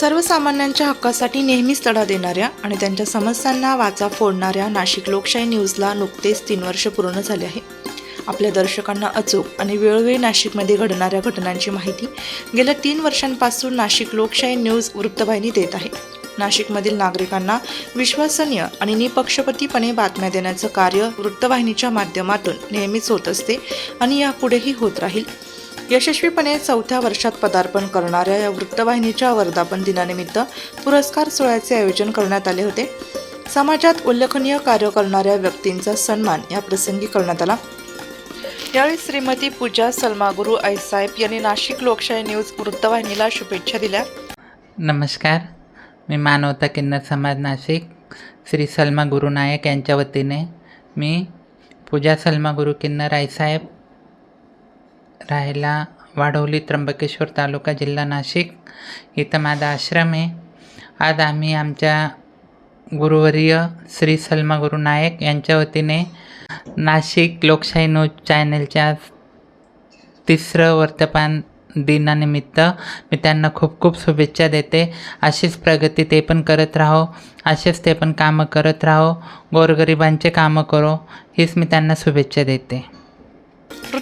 सर्वसामान्यांच्या हक्कासाठी नेहमीच लढा देणाऱ्या आणि त्यांच्या समस्यांना वाचा फोडणाऱ्या नाशिक लोकशाही न्यूजला नुकतेच तीन वर्ष पूर्ण झाले आहे. आपल्या दर्शकांना अचूक आणि वेळोवेळी नाशिकमध्ये घडणाऱ्या घटनांची माहिती गेल्या तीन वर्षांपासून नाशिक लोकशाही न्यूज वृत्तवाहिनी देत आहे. नाशिकमधील नागरिकांना विश्वसनीय आणि निपक्षपतीपणे बातम्या देण्याचं कार्य वृत्तवाहिनीच्या माध्यमातून नेहमीच होत असते आणि यापुढेही होत राहील. यशस्वीपणे चौथ्या वर्षात पदार्पण करणाऱ्या या वृत्तवाहिनीच्या वर्धापन दिनानिमित्त पुरस्कार सोहळ्याचे आयोजन करण्यात आले होते. समाजात उल्लेखनीय कार्य करणाऱ्या व्यक्तींचा सन्मान या प्रसंगी करण्यात आला. यावेळी श्रीमती पूजा सलमागुरू आईसाहेब यांनी नाशिक लोकशाही न्यूज वृत्तवाहिनीला शुभेच्छा दिल्या. नमस्कार. मी मानवता किन्नर समाज नाशिक. श्री सलमा गुरु नायक यांच्या वतीने मी पूजा सलमा गुरु किन्नर आईसाहेब राहायला वाढवली. त्र्यंबकेश्वर तालुका जिल्हा नाशिक. इथं माझा आश्रम आहे. आज आम्ही आमच्या गुरुवर्य श्री सलमा गुरु नायक यांच्या वतीने नाशिक लोकशाही न्यूज चॅनलच्या तिसरं वर्तमान दिनानिमित्त मी त्यांना खूप खूप शुभेच्छा देते. अशीच प्रगती ते पण करत राहो. असेच ते पण कामं करत राहो. गोरगरिबांचे कामं करो. हीच मी त्यांना शुभेच्छा देते.